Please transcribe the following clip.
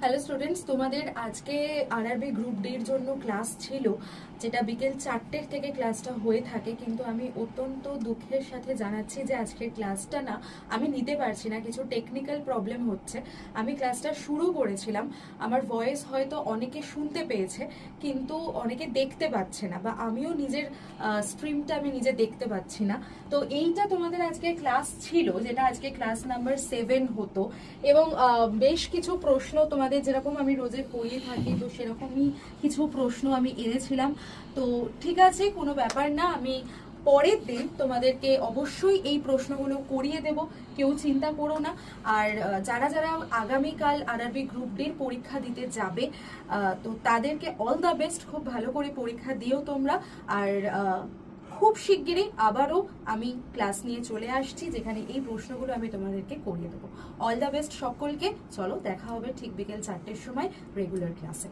Hello students তোমাদের আজকে RRB group ডির জন্য ক্লাস ছিল, যেটা বিকেল চারটের থেকে ক্লাসটা হয়ে থাকে, কিন্তু আমি অত্যন্ত দুঃখের সাথে জানাচ্ছি যে আজকের ক্লাসটা না, আমি নিতে পারছি না, কিছু টেকনিক্যাল প্রবলেম হচ্ছে। আমি ক্লাসটা শুরু করেছিলাম, আমার ভয়েস হয়তো অনেকে শুনতে পেয়েছে, কিন্তু অনেকে দেখতে পাচ্ছে না, বা আমিও নিজের স্ট্রিমটা আমি নিজে দেখতে পাচ্ছি না। তো এইটা তোমাদের আজকে ক্লাস ছিল, যেটা আজকে ক্লাস নাম্বার সেভেন হতো, এবং বেশ কিছু প্রশ্ন তোমাদের যেরকম আমি রোজে পড়িয়ে থাকি, তো সেরকমই কিছু প্রশ্ন আমি এনেছিলাম। তো ঠিক আছে, কোনো ব্যাপার না, আমি পরের দিন তোমাদেরকে অবশ্যই এই প্রশ্নগুলো করিয়ে দেব, কেউ চিন্তা করো না। আর যারা যারা আগামীকাল আরআরবি গ্রুপ ডির পরীক্ষা দিতে যাবে তো তাদেরকে অল দ্য বেস্ট খুব ভালো করে পরীক্ষা দিও তোমরা। আর খুব শিগগিরই আবারও আমি ক্লাস নিয়ে চলে আসছি, যেখানে এই প্রশ্নগুলো আমি তোমাদেরকে করিয়ে দেবো। অল দ্য বেস্ট সকলকে। চলো, দেখা হবে ঠিক বিকেল চারটের সময় রেগুলার ক্লাসে